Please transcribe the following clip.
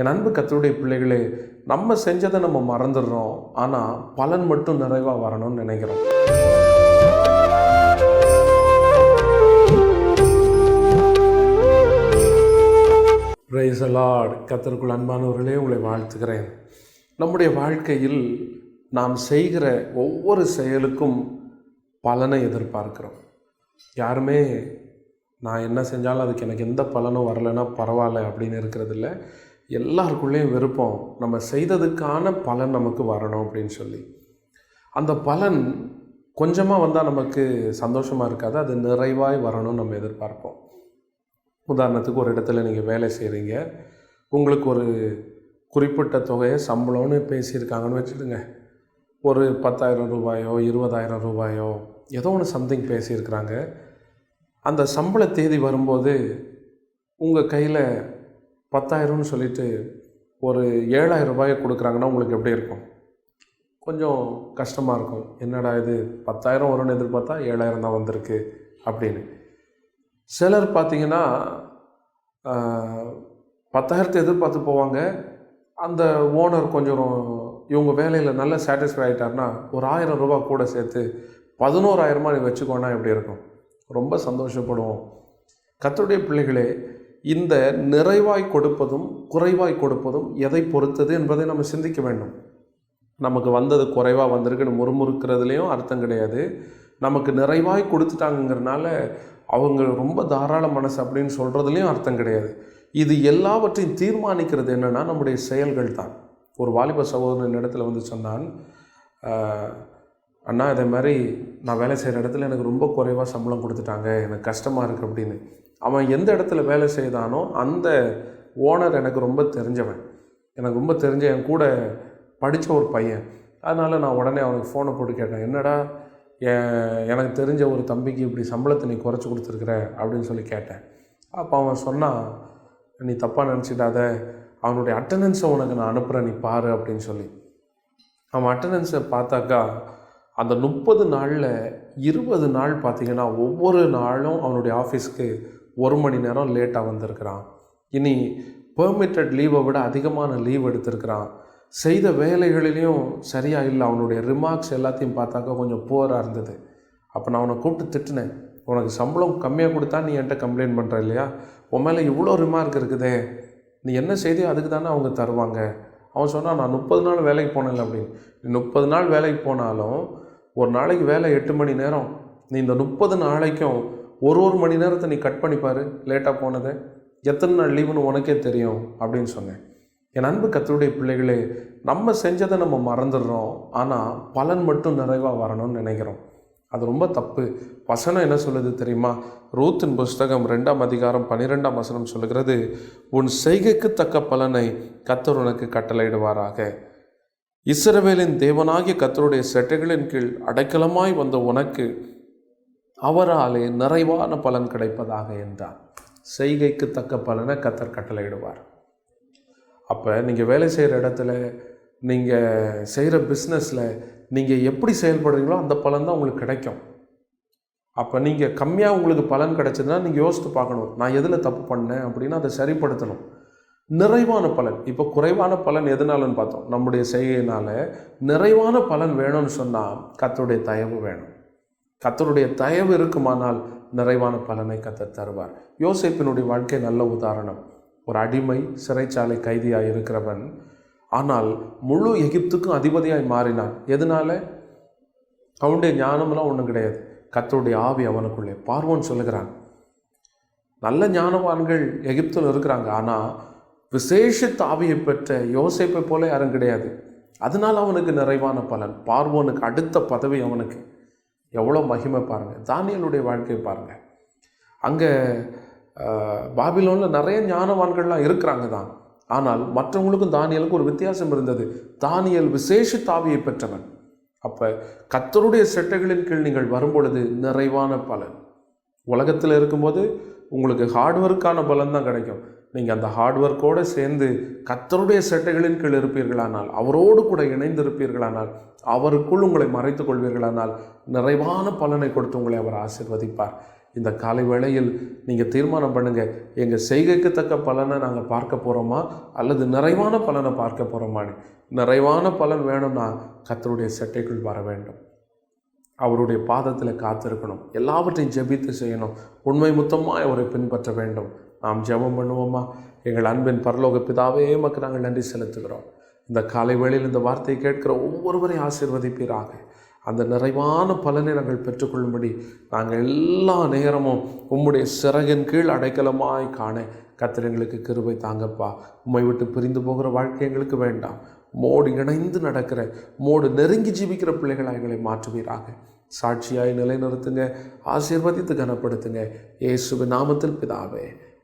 என் அன்பு கத்தருடைய பிள்ளைகளே நம்ம செஞ்சதை நம்ம மறந்துடுறோம். ஆனால் பலன் மட்டும் நிறைவாக வரணும்னு நினைக்கிறோம். பிரைஸ் லார்ட் கத்தருக்குள் அன்பானவர்களே உங்களை வாழ்த்துக்கிறேன் நம்முடைய வாழ்க்கையில் நாம் செய்கிற ஒவ்வொரு செயலுக்கும் பலனை எதிர்பார்க்கிறோம். யாருமே நான் என்ன செஞ்சாலும் அதுக்கு எனக்கு எந்த பலனும் வரலைன்னா பரவாயில்ல அப்படின்னு இருக்கிறதில்ல. எல்லாருக்குள்ளேயும் விருப்பம் நம்ம செய்ததுக்கான பலன் நமக்கு வரணும் அப்படின்னு சொல்லி. அந்த பலன் கொஞ்சமாக வந்தால் நமக்கு சந்தோஷமாக இருக்காது அது நிறைவாய் வரணும்னு நம்ம எதிர்பார்ப்போம். உதாரணத்துக்கு ஒரு இடத்துல நீங்கள் வேலை செய்கிறீங்க உங்களுக்கு ஒரு குறிப்பிட்ட தொகையை சம்பளம்னு பேசியிருக்காங்கன்னு வச்சுடுங்க ஒரு பத்தாயிரம் ரூபாயோ இருபதாயிரம் ரூபாயோ ஏதோ ஒன்று சம்திங் பேசியிருக்கிறாங்க. அந்த சம்பள தேதி வரும்போது உங்கள் கையில் பத்தாயிரம்னு சொல்லிட்டு ஒரு ஏழாயிரம் ரூபாயை கொடுக்குறாங்கன்னா உங்களுக்கு எப்படி இருக்கும்? கொஞ்சம் கஷ்டமாக இருக்கும். என்னடா இது பத்தாயிரம் வரும்னு எதிர்பார்த்தா ஏழாயிரம் தான் வந்திருக்கு அப்படின்னு. சிலர் பார்த்தீங்கன்னா பத்தாயிரத்தை எதிர்பார்த்து போவாங்க. அந்த ஓனர் கொஞ்சம் இவங்க வேலையில் நல்ல சாட்டிஸ்ஃபை ஆகிட்டார்னா ஒரு ஆயிரம் ரூபா கூட சேர்த்து பதினோராயிரமா நீ வச்சுக்கோன்னா எப்படி இருக்கும்? ரொம்ப சந்தோஷப்படுவோம். கத்தருடைய பிள்ளைகளே இந்த நிறைவாய் கொடுப்பதும் குறைவாய் கொடுப்பதும் எதை பொறுத்தது என்பதை நம்ம சிந்திக்க வேண்டும். நமக்கு வந்தது குறைவாக வந்திருக்குன்னு முறுமுறுக்கிறதுலேயும் அர்த்தம் கிடையாது. நமக்கு நிறைவாய் கொடுத்துட்டாங்கிறனால அவங்க ரொம்ப தாராள மனசு அப்படின்னு சொல்கிறதுலையும் அர்த்தம் கிடையாது. இது எல்லாவற்றையும் தீர்மானிக்கிறது என்னென்னா நம்முடைய செயல்கள் தான். ஒரு வாலிப சகோதரன் இடத்துல வந்து சொன்னான் அண்ணா இதே மாதிரி நான் வேலை செய்கிற இடத்துல எனக்கு ரொம்ப குறைவாக சம்பளம் கொடுத்துட்டாங்க எனக்கு கஷ்டமாக இருக்குது அப்படின்னு. அவன் எந்த இடத்துல வேலை செய்தானோ அந்த ஓனர் எனக்கு ரொம்ப தெரிஞ்சவன். எனக்கு ரொம்ப தெரிஞ்ச என் கூட படித்த ஒரு பையன். அதனால் நான் உடனே அவனுக்கு ஃபோனை போட்டு கேட்டேன். என்னடா எனக்கு தெரிஞ்ச ஒரு தம்பிக்கு இப்படி சம்பளத்தை நீ குறைச்சி கொடுத்துருக்குற? அப்படின்னு சொல்லி கேட்டேன். அப்போ அவன் சொன்னான் நீ தப்பாக நினச்சிடாத. அவனுடைய அட்டண்டன்ஸை உனக்கு நான் அனுப்புகிறேன் நீ பாரு. அப்படின்னு சொல்லி. அவன் அட்டண்டன்ஸை பார்த்தாக்கா அந்த முப்பது நாளில் இருபது நாள் பார்த்திங்கன்னா ஒவ்வொரு நாளும் அவனுடைய ஆஃபீஸ்க்கு ஒரு மணி நேரம் லேட்டாக வந்திருக்கிறான். இனி பெர்மிட்டட் லீவை விட அதிகமான லீவ் எடுத்திருக்கிறான். செய்த வேலைகளிலையும் சரியாக இல்லை. அவனுடைய ரிமார்க்ஸ் எல்லாத்தையும் பார்த்தாக்கா கொஞ்சம் புவராக இருந்தது. அப்போ நான் அவனை கூப்பிட்டு திட்டினேன். உனக்கு சம்பளம் கம்மியாக கொடுத்தா நீ என்கிட்ட கம்ப்ளைண்ட் பண்ணுற இல்லையா? உன் மேலே இவ்வளோ ரிமார்க் இருக்குதே. நீ என்ன செய்தியோ அதுக்கு தானே அவங்க தருவாங்க. அவன் சொன்னான் நான் முப்பது நாள் வேலைக்கு போனேன் அப்படின்னு. நீ முப்பது நாள் வேலைக்கு போனாலும் ஒரு நாளைக்கு வேலை எட்டு மணி நேரம். நீ இந்த முப்பது நாளைக்கும் ஒரு ஒரு மணி நேரத்தை நீ கட் பண்ணிப்பார் லேட்டாக போனதை. எத்தனை நாள் லீவுன்னு உனக்கே தெரியும் அப்படின்னு சொன்னேன். என் அன்பு கத்தருடைய பிள்ளைகளே நம்ம செஞ்சதை நம்ம மறந்துடுறோம். ஆனால் பலன் மட்டும் நிறைவாக வரணும்னு நினைக்கிறோம். அது ரொம்ப தப்பு. வசனம் என்ன சொல்லுது தெரியுமா? ரூத்தின் புஸ்தகம் ரெண்டாம் அதிகாரம் பன்னிரெண்டாம் வசனம் சொல்லுகிறது உன் செய்கைக்கு தக்க பலனை கத்தர் உனக்கு கட்டளையிடுவாராக. இஸ்ரவேலின் தேவனாகிய கத்தருடைய செட்டைகளின் கீழ் அடைக்கலமாய் வந்த உனக்கு அவராலே நிறைவான பலன் கிடைப்பதாக என்றார். செய்கைக்கு தக்க பலனை கத்தர் கட்டளையிடுவார். அப்போ நீங்கள் வேலை செய்கிற இடத்துல நீங்கள் செய்கிற பிஸ்னஸில் நீங்கள் எப்படி செயல்படுறீங்களோ அந்த பலன் தான் உங்களுக்கு கிடைக்கும். அப்போ நீங்கள் கம்மியாக உங்களுக்கு பலன் கிடைச்சதுன்னா நீங்கள் யோசித்து பார்க்கணும். நான் எதில் தப்பு பண்ணேன் அப்படின்னு அதை சரிப்படுத்தணும். நிறைவான பலன். இப்போ குறைவான பலன் எதனாலன்னு பார்த்தோம். நம்முடைய செய்கையினால் நிறைவான பலன் வேணும்னு சொன்னால் கத்தருடைய தயவு வேணும். கத்தருடைய தயவு இருக்குமானால் நிறைவான பலனை கத்தர் தருவார். யோசிப்பினுடைய வாழ்க்கை நல்ல உதாரணம். ஒரு அடிமை சிறைச்சாலை கைதியாக இருக்கிறவன் ஆனால் முழு எகிப்துக்கும் அதிபதியாய் மாறினான். எதனால? அவனுடைய ஞானமெல்லாம் ஒன்றும் கிடையாது. கத்தருடைய ஆவி அவனுக்குள்ளே பார்வோன் சொல்லுகிறான். நல்ல ஞானவான்கள் எகிப்தில் இருக்கிறாங்க. ஆனால் விசேஷித்த ஆவியை பெற்ற யோசிப்பை போல யாரும் கிடையாது. அதனால் அவனுக்கு நிறைவான பலன். பார்வோனுக்கு அடுத்த பதவி அவனுக்கு. எவ்வளோ மகிமை பாருங்கள் தானியலுடைய வாழ்க்கையை பாருங்கள் அங்கே பாபிலோனில் நிறைய ஞானவான்கள்லாம் இருக்கிறாங்க தான். ஆனால் மற்றவங்களுக்கும் தானியலுக்கும் ஒரு வித்தியாசம் இருந்தது. தானியல் விசேஷ தாவியை பெற்றவன். அப்போ கத்தருடைய செட்டைகளின் கீழ் நீங்கள் வரும்பொழுது நிறைவான பலன். உலகத்தில் இருக்கும்போது உங்களுக்கு ஹார்ட்ஒர்க்கான பலன் தான் கிடைக்கும். நீங்கள் அந்த ஹார்ட் ஒர்க்கோடு சேர்ந்து கத்தருடைய செட்டைகளின் கீழ் இருப்பீர்களானால் அவரோடு கூட இணைந்து இருப்பீர்களானால் அவருக்குள் உங்களை மறைத்து கொள்வீர்களானால் நிறைவான பலனை கொடுத்து உங்களை அவர் ஆசிர்வதிப்பார். இந்த காலை வேளையில் நீங்கள் தீர்மானம் பண்ணுங்கள் எங்கள் செய்கைக்கு தக்க பலனை நாங்கள் பார்க்க போகிறோமா அல்லது நிறைவான பலனை பார்க்க போகிறோமான்னு நிறைவான பலன் வேணும்னா கத்தருடைய சட்டைக்குள் வர வேண்டும். அவருடைய பாதத்தில் காத்திருக்கணும். எல்லாவற்றையும் ஜெபித்து செய்யணும். உண்மை முத்தமாக அவரை பின்பற்ற வேண்டும். நாம் ஜெபம் பண்ணுவோமா? எங்கள் அன்பின் பரலோக பிதாவே எமக்கு நாங்கள் நன்றி செலுத்துகிறோம். இந்த காலை வேளையில் இந்த வார்த்தையை கேட்கிற ஒவ்வொருவரையும் ஆசீர்வதிப்பீராக. அந்த நிறைவான பலனை நாங்கள் பெற்றுக்கொள்ளும்படி நாங்கள் எல்லா நேரமும் உம்முடைய சிறகின் கீழ் அடைக்கலமாய் காண கர்த்தர் எங்களுக்கு கிருபை தாங்கப்பா. உம்மை விட்டு பிரிந்து போகிற வாழ்க்கை எங்களுக்கு வேண்டாம். மோடு இணைந்து நடக்கிற மோடு நெருங்கி ஜீவிக்கிற பிள்ளைகளாக எங்களை மாற்றுவீராக. சாட்சியாய் நிலைநிறுத்துங்க ஆசீர்வதித்து கனப்படுத்துங்க. இயேசுவின் நாமத்தில் பிதாவே